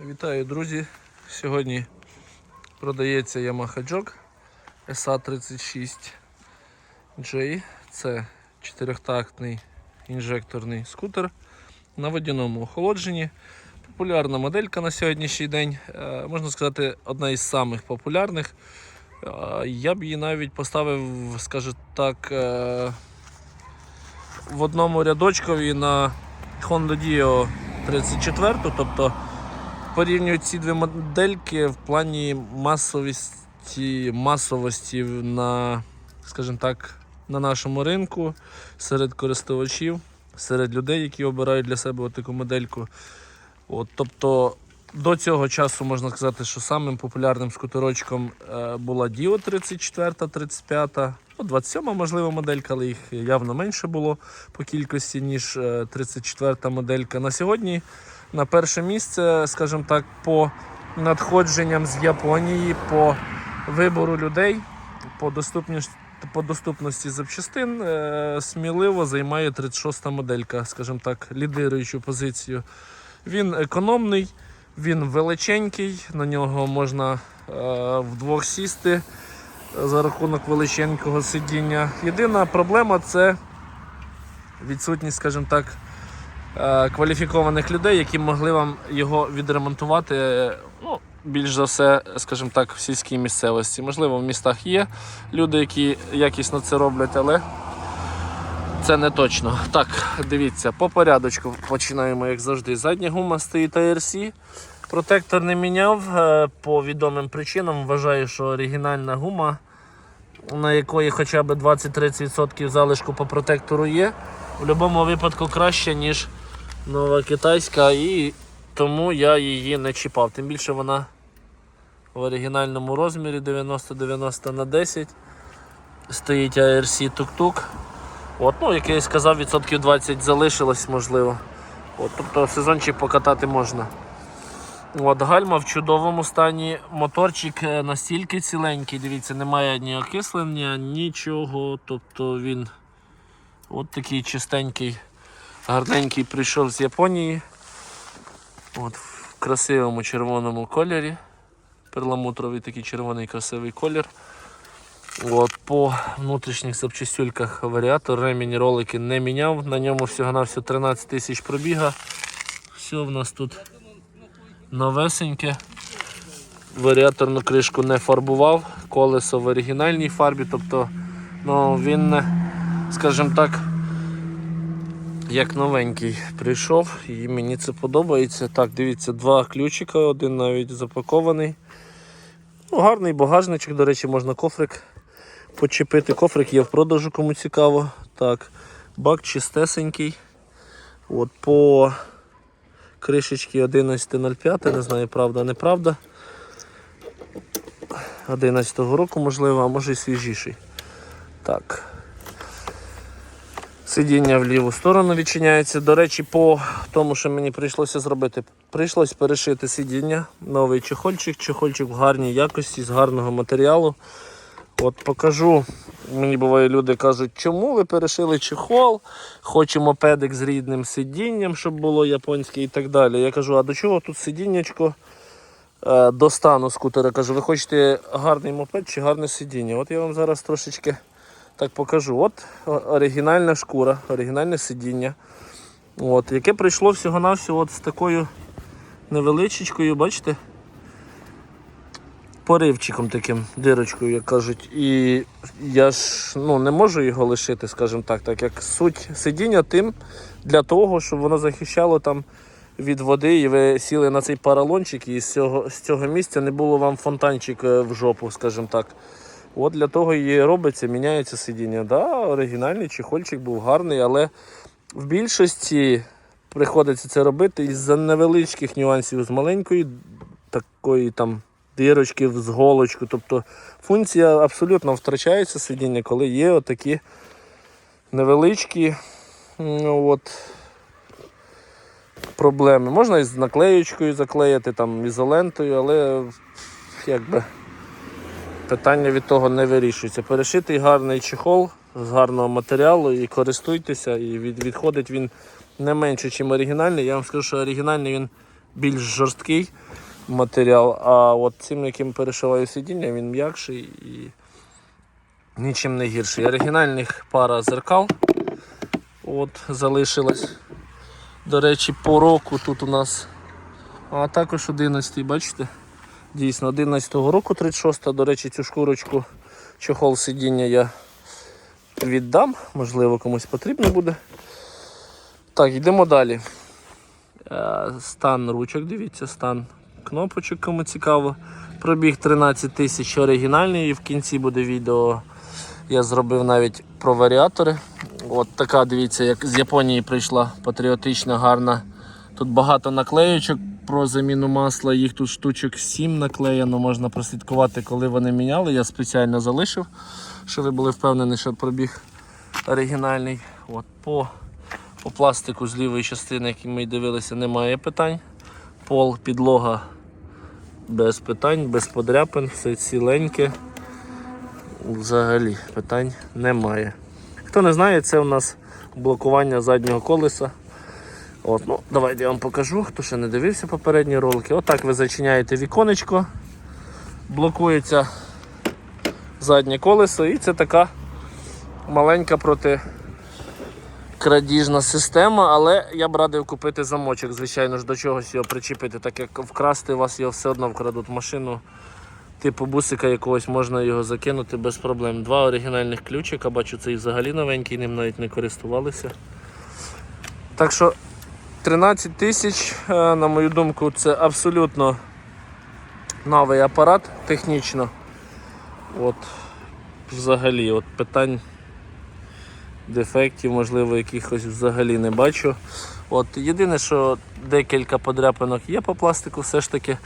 Вітаю, друзі! Сьогодні продається Yamaha Jog SA36J. Це чотирьохтактний інжекторний скутер на водяному охолодженні. Популярна моделька на сьогоднішній день. Е, Можна сказати, одна із самих популярних. Е, Я б її навіть поставив, скажімо так, е, в одному рядочкові на Honda Dio 34, тобто порівнюю ці дві модельки в плані масовості, масовості на, скажімо так, на нашому ринку серед користувачів, серед людей, які обирають для себе таку модельку. От, тобто до цього часу можна сказати, що самим популярним скутерочком е, була Dio 34, 35, ну, 27 можливо моделька, але їх явно менше було по кількості, ніж е, 34 моделька. На сьогодні на перше місце, скажімо так, по надходженням з Японії, по вибору людей, по доступності, по доступності запчастин е, сміливо займає 36-та моделька, скажімо так, лідируючу позицію. Він економний, він величенький, на нього можна е, вдвох сісти за рахунок величенького сидіння. Єдина проблема це відсутність, скажімо так, кваліфікованих людей, які могли вам його відремонтувати. е, Ну, більш за все, скажімо так, в сільській місцевості. Можливо, в містах є люди, які якісно це роблять, але це не точно. Так, дивіться, по порядочку починаємо, як завжди. Задня гума стоїть ARC. Протектор не міняв е, по відомим причинам. Вважаю, що оригінальна гума, на якої хоча б 20-30% залишку по протектору є, в будь-якому випадку краще, ніж нова китайська, і тому я її не чіпав. Тим більше вона в оригінальному розмірі 90-90 на 10. Стоїть ARC тук-тук. От, ну, як я і сказав, відсотків 20 залишилось, можливо. От, тобто сезончик покатати можна. От, гальма в чудовому стані. Моторчик е, настільки ціленький, дивіться, немає ні окислення, нічого. Тобто він от такий чистенький, гарненький прийшов з Японії. От, в красивому червоному кольорі. Перламутровий такий червоний красивий колір. От, по внутрішніх запчастюльках варіатор, ремінь ролики не міняв. На ньому всього-навсього 13 тисяч пробіга. Все в нас тут новесеньке. Варіаторну кришку не фарбував, колесо в оригінальній фарбі, тобто ну, він, скажімо так, як новенький прийшов і мені це подобається. Так, дивіться, два ключика, один навіть запакований. Ну, гарний багажничок, до речі, можна кофрик почепити. Кофрик є в продажу, кому цікаво. Так, бак чистесенький. От по кришечки 11.05, не знаю, правда, неправда. 11-го року, можливо, а може і свіжіший. Так. Сидіння в ліву сторону відчиняється. До речі, по тому, що мені прийшлося зробити, прийшлось перешити сидіння, новий чехольчик, чехольчик в гарній якості, з гарного матеріалу. От покажу. Мені буває, люди кажуть, чому ви перешили чехол, хочемо педик з рідним сидінням, щоб було японське і так далі. Я кажу, а до чого тут сидіннячко е, до стану скутера? Кажу, ви хочете гарний мопед чи гарне сидіння? От я вам зараз трошечки так покажу. От оригінальна шкура, оригінальне сидіння. От, яке прийшло всього-навсього от з такою невеличечкою, бачите? Поривчиком таким, дирочкою, як кажуть. І я ж ну, не можу його лишити, скажімо так, так як суть сидіння тим для того, щоб воно захищало там від води, і ви сіли на цей паралончик, і з цього, з цього місця не було вам фонтанчик е, в жопу, скажімо так. От для того і робиться, міняється сидіння. Да, оригінальний чехольчик був гарний, але в більшості приходиться це робити із-за невеличких нюансів з маленької такої там дирочки з голочку. Тобто функція абсолютно втрачається сидіння, коли є отакі невеличкі ну, от, проблеми. Можна і з наклеєчкою заклеїти, там, ізолентою, але якби питання від того не вирішується. Перешитий гарний чехол з гарного матеріалу і користуйтеся, і від, відходить він не менше, ніж оригінальний. Я вам скажу, що оригінальний він більш жорсткий матеріал, а от цим, яким перешиваю сидіння, він м'якший і нічим не гірший. Оригінальних пара зеркал от, залишилась. До речі, по року тут у нас, а також 11, бачите? Дійсно, 11-го року 36 До речі, цю шкурочку чохол сидіння я віддам, можливо, комусь потрібно буде. Так, йдемо далі. Е, Стан ручок, дивіться, стан кнопочок, кому цікаво. Пробіг 13 тисяч оригінальний і в кінці буде відео. Я зробив навіть про варіатори. От така, дивіться, як з Японії прийшла патріотична, гарна. Тут багато наклеючок про заміну масла, їх тут штучок 7 наклеєно, можна прослідкувати, коли вони міняли. Я спеціально залишив, щоб ви були впевнені, що пробіг оригінальний. От, по, по пластику з лівої частини, який ми дивилися, немає питань. Пол, підлога без питань, без подряпин, все ціленьке. Взагалі питань немає. Хто не знає, це у нас блокування заднього колеса. От, ну, Давайте я вам покажу, хто ще не дивився попередні ролики. Отак ви зачиняєте віконечко, блокується заднє колесо і це така маленька протикрадіжна система, але я б радив купити замочок, звичайно ж, до чогось його причепити, так як вкрасти у вас його все одно вкрадуть машину. Типу бусика якогось можна його закинути без проблем. Два оригінальних ключика, бачу, цей взагалі новенький, ним навіть не користувалися. Так що 13 тисяч, е, на мою думку, це абсолютно новий апарат технічно. От, взагалі, от питань дефектів, можливо, якихось взагалі не бачу. От, єдине, що декілька подряпинок є по пластику, все ж таки.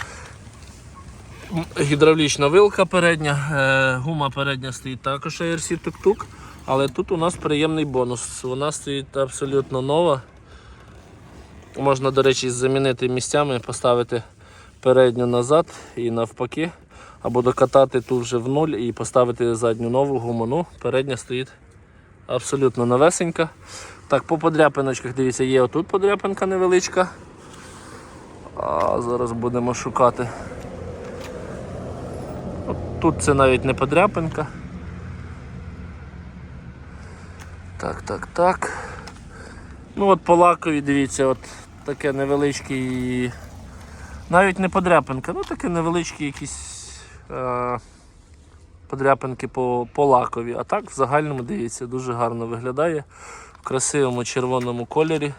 Гідравлічна вилка передня, е, гума передня стоїть також ARC тук-тук, але тут у нас приємний бонус. Вона стоїть абсолютно нова. Можна, до речі, замінити місцями, поставити передню назад і навпаки. Або докатати ту вже в нуль і поставити задню нову гуму. Ну, передня стоїть абсолютно новесенька. Так, по подряпиночках, дивіться, є отут подряпинка невеличка. А зараз будемо шукати. От тут це навіть не подряпинка. Так, так, так. Ну от по лакові, дивіться, от таке невеличке, навіть не подряпинка, ну таке невеличкі якісь е, подряпинки по, по лакові. А так в загальному дивіться, дуже гарно виглядає в красивому червоному кольорі.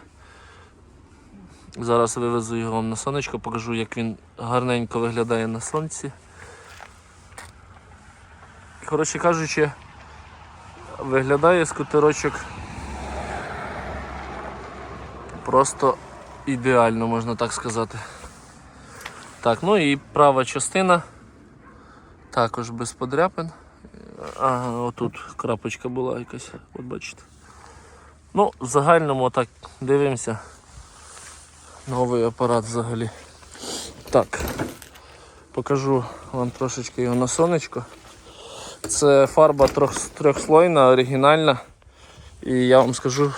Зараз вивезу його вам на сонечко, покажу, як він гарненько виглядає на сонці. Коротше кажучи, виглядає скутерочок просто ідеально, можна так сказати. Так, ну і права частина також без подряпин. Ага, отут крапочка була якась, от бачите. Ну, в загальному так дивимося. Новий апарат взагалі. Так, покажу вам трошечки його на сонечко. Це фарба трьох, трьохслойна, оригінальна. І я вам скажу,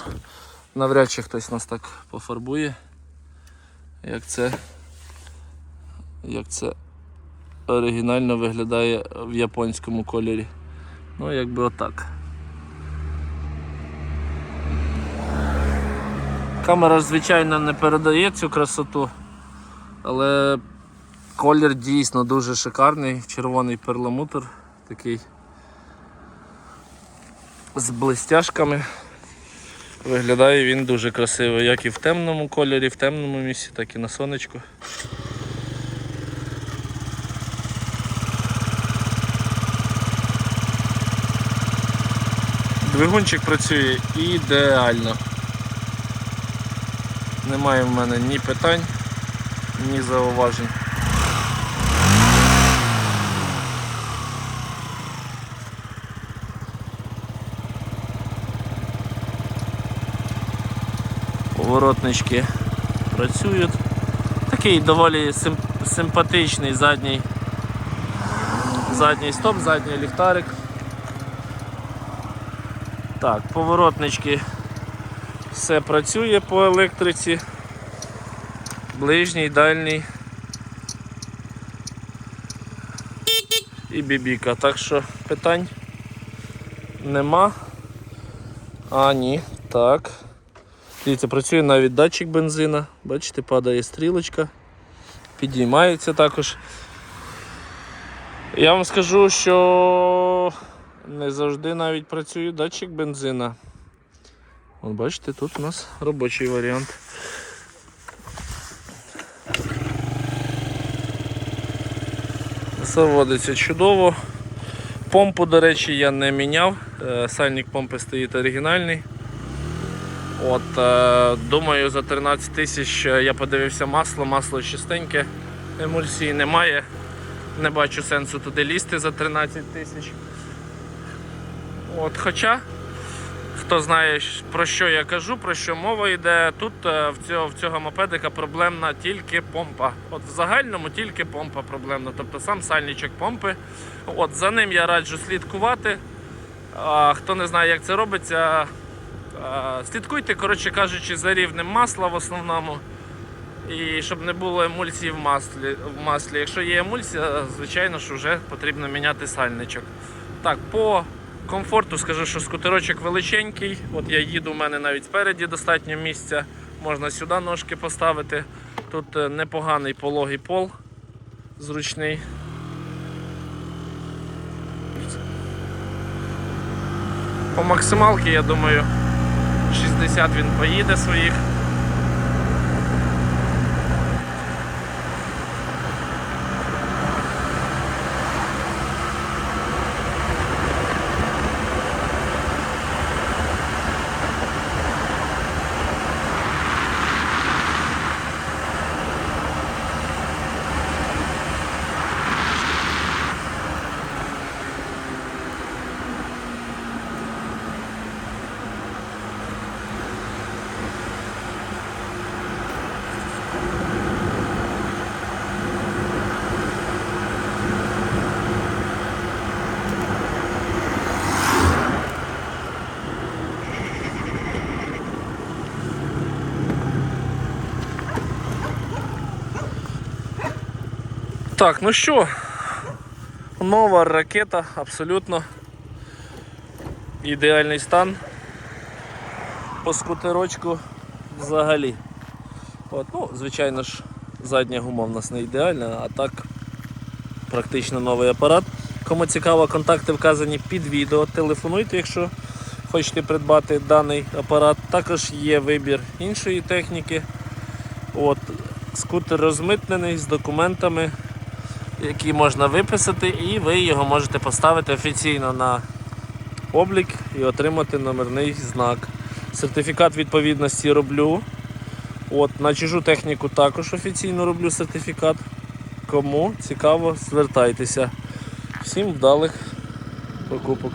навряд чи хтось нас так пофарбує, як це, як це оригінально виглядає в японському кольорі. Ну, якби отак. Камера, звичайно, не передає цю красоту, але колір дійсно дуже шикарний, червоний перламутр такий з блистяшками. Виглядає він дуже красиво, як і в темному кольорі, в темному місці, так і на сонечку. Двигунчик працює ідеально. Немає в мене ні питань, ні зауважень. Поворотнички працюють. Такий доволі сим- симпатичний задній, задній стоп, задній ліхтарик. Так, поворотнички все працює по електриці. ближній, дальній. І бібіка. Так що питань нема. А, ні. Так. Дивіться, працює навіть датчик бензина. Бачите, падає стрілочка. Підіймається також. Я вам скажу, що не завжди навіть працює датчик бензина. От бачите, тут у нас робочий варіант. Заводиться чудово. Помпу, до речі, я не міняв. Е, Сальник помпи стоїть оригінальний. От, е, думаю, за 13 тисяч е, я подивився масло, масло чистеньке, емульсії немає. Не бачу сенсу туди лізти за 13 тисяч. От, хоча, хто знає, про що я кажу, про що мова йде, тут е, в цього, в цього мопедика проблемна тільки помпа. От в загальному тільки помпа проблемна, тобто сам сальничок помпи. От, за ним я раджу слідкувати. А, хто не знає, як це робиться, слідкуйте, коротше кажучи, за рівнем масла в основному. І щоб не було емульсії в маслі. в маслі. Якщо є емульсія, звичайно ж вже потрібно міняти сальничок. Так, по комфорту скажу, що скутерочок величенький. От я їду, у мене навіть спереді достатньо місця. Можна сюди ножки поставити. Тут е, непоганий пологий пол, зручний. По максималки, я думаю, 60 він поїде своїх. Так, ну що, нова ракета, абсолютно ідеальний стан. По скутерочку взагалі. От, ну, звичайно ж, задня гума в нас не ідеальна, а так практично новий апарат. Кому цікаво, контакти вказані під відео. Телефонуйте, якщо хочете придбати даний апарат. Також є вибір іншої техніки. От, скутер розмитнений з документами які можна виписати, і ви його можете поставити офіційно на облік і отримати номерний знак. Сертифікат відповідності роблю. От, на чужу техніку також офіційно роблю сертифікат. Кому цікаво, звертайтеся. Всім вдалих покупок.